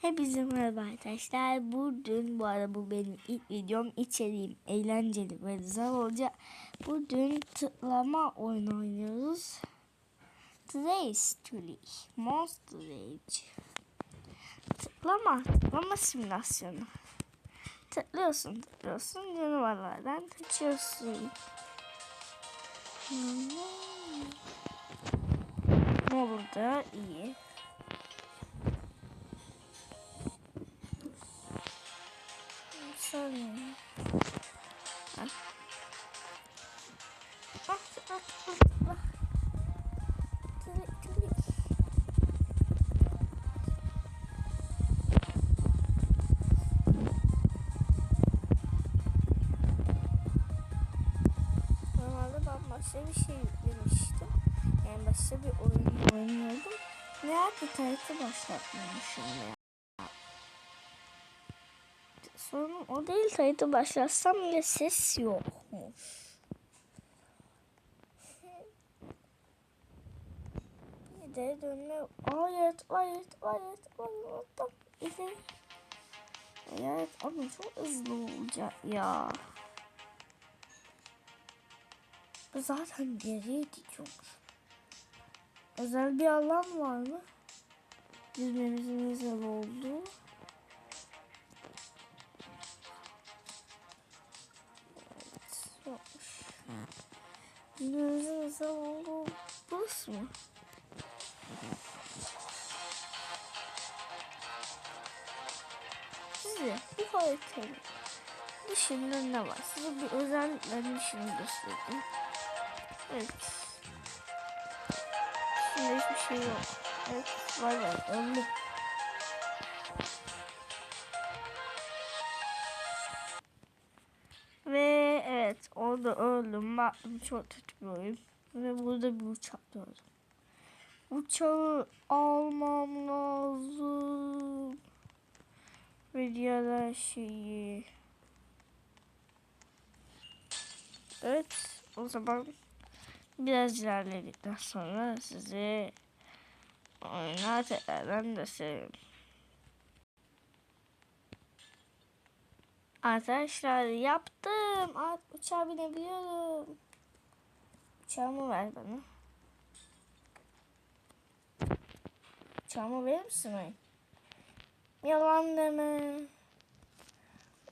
Hepinize merhaba arkadaşlar. Bugün bu arada bu benim ilk videom içeriğim eğlenceli ve güzel olacak. Bugün tıklama oyunu oynuyoruz. Trace Tully Monster Rage. Tıklama, tıklama simülasyonu. Tıklıyorsun, tıklıyorsun, canavarlardan kaçıyorsun. Ne olur da iyi. Saniye. Ah. Başka bir şey yüklemiştim. Yani başka bir oyun oynuyordum. Meğer bir tarihte başlatmamışım ya. Sorun o değil kaydı başlatsam bile ses yokmuş. Bir de dönme. Aa evet var evet var evet ama çok hızlı olacak ya. Zaten geriye gidiyormuş. Özel bir alan var mı? Yüzmemizin özel olduğu. Yokmuş. Gözün nasıl oldu? Buz mu? Size bu haritanın dışında ne var? Size bir özelliklerin dışını göstereyim. Evet. Şimdi hiçbir şey yok. Evet var var. Öldüm. Orada öldüm. Baktım çok kötü bir oyun. Ve burada bir uçak gördüm. Uçağı almam lazım. Ve diğer şeyi. Evet o zaman biraz ilerledikten sonra size oyuna tekrardan gösteririm. Arkadaşlar yaptım. Artık uçağa binebiliyorum. Uçağımı ver bana. Uçağımı verir misin ay? Yalan deme.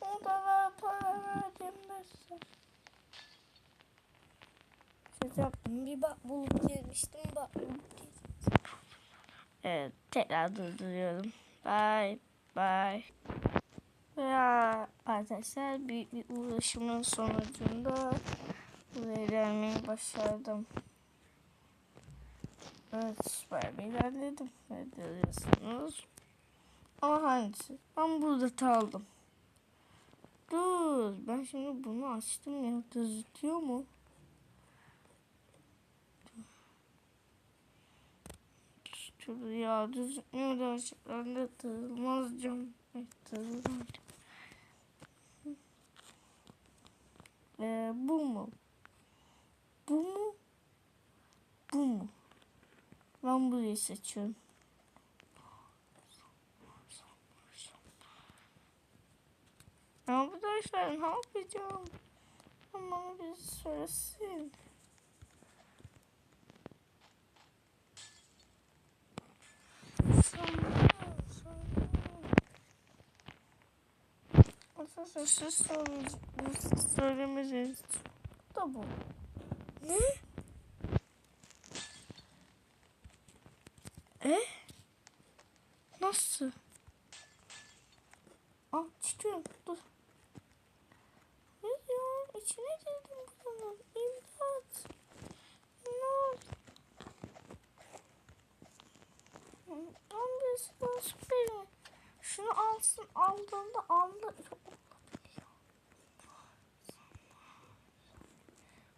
O para verdim. Şaka yaptım. Bir bak bulup gelmiştim. Bak. Evet tekrar durduruyorum. Bye bye. Veya arkadaşlar büyük bir uğraşımın sonucunda buraya gelmeyi başardım. Evet bayağı bir ilerledim. Ne diyorsunuz? Ama hangisi? Ben burada kaldım. Dur ben şimdi bunu açtım ya gözüküyor mu? Dur ya gözükmüyor gerçekten de tığılmaz cam. Evet tığılmaz. Ee, bu mu? Bu mu? Bu mu? Ben burayı seçiyorum. Arkadaşlar ne yapacağım? Bana bir söylesin. Arkadaşlar siz söylemeyeceğiniz da bu. Ne? E? Nasıl? Aa çıkıyorum dur. Ne ya? İçine girdim bunun. İmdat. Ne oldu? Ambulans nasıl beni? Şunu alsın aldığında aldı.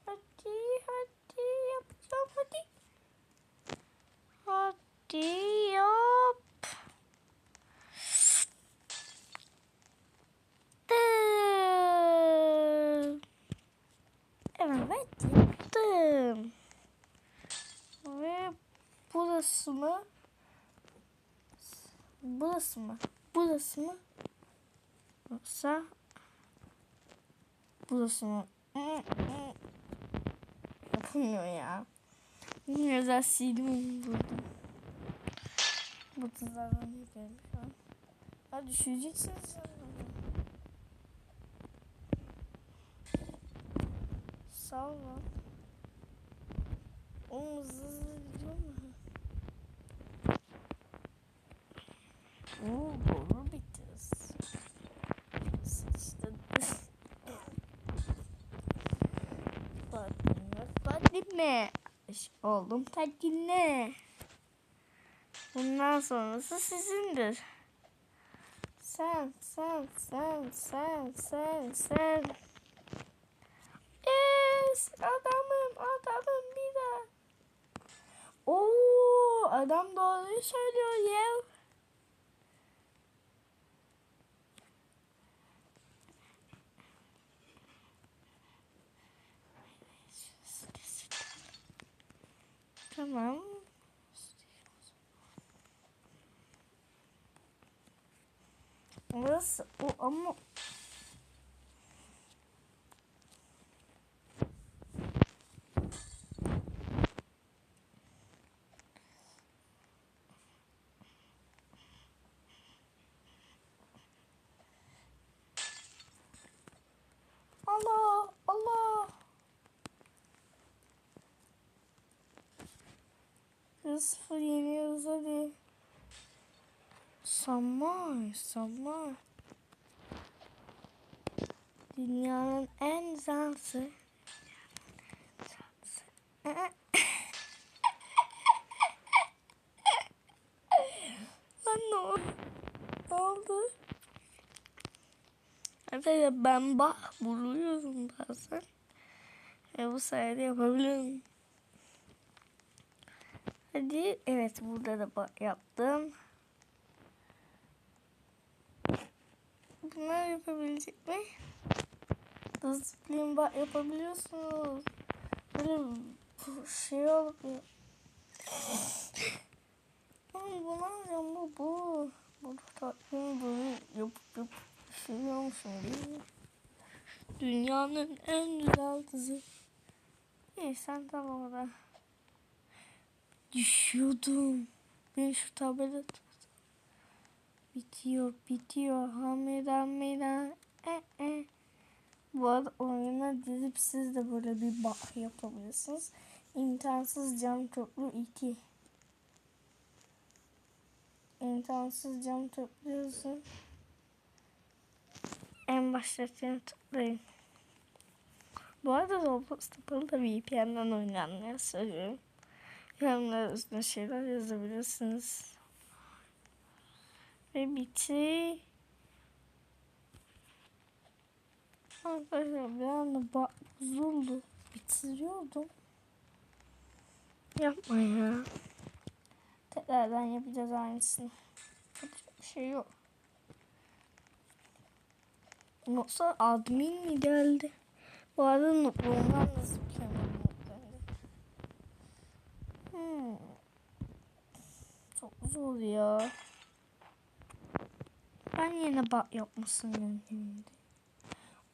Hadi hadi yapacağım hadi. Hadi yap. Dım. Evet yaptım. Ve burası mı? Burası mı? burası mı? Yoksa burası mı? Yapamıyor ya. Ne güzel sildim onu buldum. Bu tuzlardan yapıyorum şu an. Ha düşüreceksiniz sanırım. Sağ ol lan. Oğlum hızlı hızlı gidiyor mu? Oo doğru bittiniz. Sıçtın. Fatime, Fatime. Aşk oldum Fatime. Bundan sonrası sizindir. Sen, sen, sen, sen, sen, sen. Yes, adamım, adamım bir daha. Oo, adam doğruyu söylüyor ya. Tamam. Burası o ama Allah. Bir sıfır yeniyoruz hadi. Samay, Samay. Dünyanın en zansı. Lan ne oldu? Ne oldu? Arkadaşlar ben bak buluyorum bazen. Ve bu sayede yapabiliyorum. Hadi evet burada da yaptım. Bunlar yapabilecek mi? Disiplin yapabiliyorsunuz. Böyle bu şey olup Ay bunu alacağım bu bu. Bu tatlım böyle yapıp yapıp düşünüyormuşum değil mi? Dünyanın en güzel kızı. Sen tamam orada. Düşüyordum. Ben şu tabela tut. Bitiyor, bitiyor. Hamira, hamira. E, e. Bu arada oyuna dizip siz de böyle bir bak yapabilirsiniz. İmkansız cam toplu 2. İmkansız cam topluyorsun. En baştakini tıklayın. Bu arada Roblox Tıpalı da VPN'den oynanmaya söylüyorum. Yorumlar üstüne şeyler yazabilirsiniz. Ve bitti. Arkadaşlar bir anda bozuldu. Bitiriyordum. Yapma ya. Tekrardan yapacağız aynısını. Yapacak bir şey yok. Yoksa admin mi geldi? Bu arada notlarından nasıl notlarını. Hmm. Çok zor ya. Ben yine bak yapmasın yönteminde.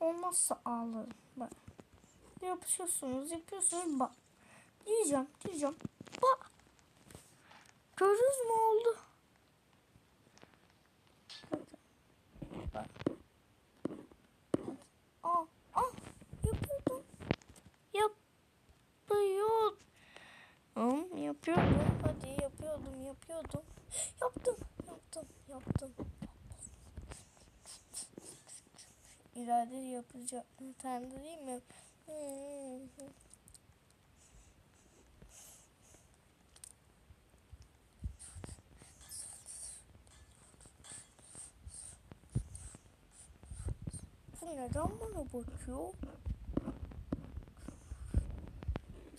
Olmazsa ağlarım. Bak. Yapışıyorsunuz, yapıyorsunuz bak. Diyeceğim, diyeceğim. Bak. Gördünüz mü oldu? Bak. Aa, aa. Yapıyordum. Yapıyordum. Hadi yapıyordum, yapıyordum. Yaptım, yaptım, yaptım. İrade. Sen de değil mi? Bu neden bana bakıyor?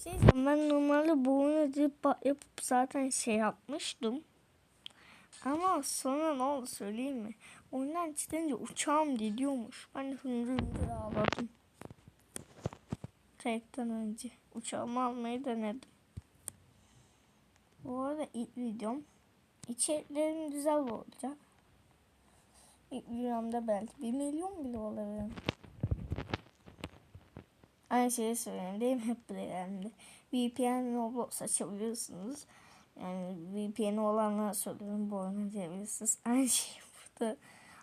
Şey ben normalde bu oyunu dip yapıp zaten şey yapmıştım. Ama sonra ne oldu söyleyeyim mi? Oyundan çıkınca uçağım gidiyormuş. Ben de hüngür hüngür ağladım. Tekten önce uçağımı almayı denedim. Bu arada ilk videom. İçeriklerim güzel olacak. İlk videomda belki 1 milyon bile olabilir. Aynı şeyi söyleyeyim değil mi? Hep buraya VPN Roblox açabiliyorsunuz. Yani VPN olanlara söylüyorum bu oyunu diyebilirsiniz. Aynı şey burada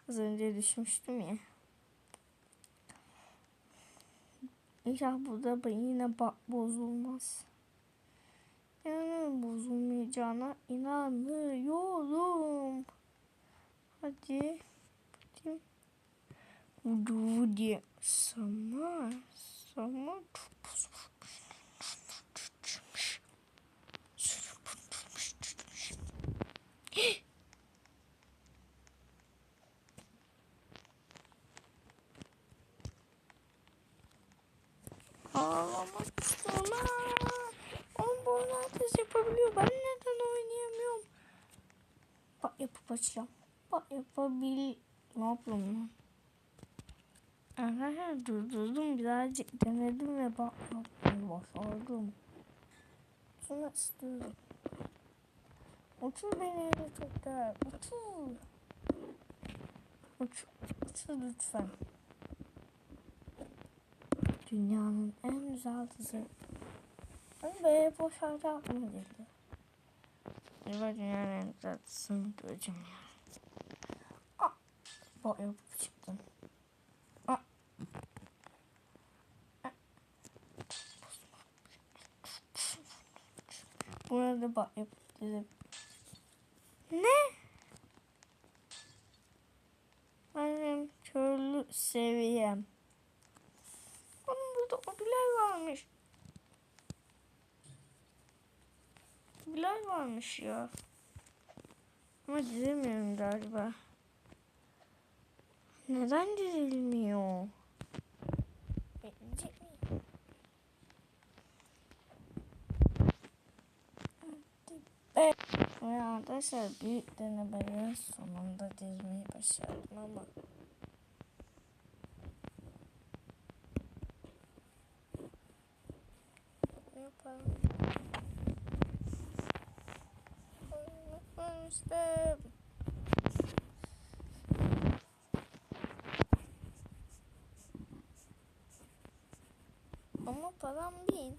az önce düşmüştüm ya. İnşallah burada yine bozulmaz. Yani bozulmayacağına inanıyorum. Hadi. Hadi. Hadi. Sama. Sama. Ağlamak istemem. On bu ateş yapabiliyor. Ben neden oynayamıyorum? Bak yapıp açacağım. Bak yapabil... Ne yapıyorum lan? Arkadaşlar durdurdum birazcık denedim ve bak yapmayı başardım. Şunu istiyorum. Uçur beni helikopter. Uçur. Uç, uçur lütfen. Dünyanın en güzel dizi. Ama be boşaltı aklıma geldi. Acaba dünyanın en güzel dizisini göreceğim ya. Ah! Bak yapıp çıktım. Ah! Ah! Buna da bak yapıp dedim. Ne? Benim körlü seviyem. Ama burada obiler varmış. Ya. Ama dizemiyorum galiba. Neden dizilmiyor? Bekleyecek miyim? Evet. Ve arkadaşlar büyük denemenin sonunda dizmeyi başardım ama Ama param bin.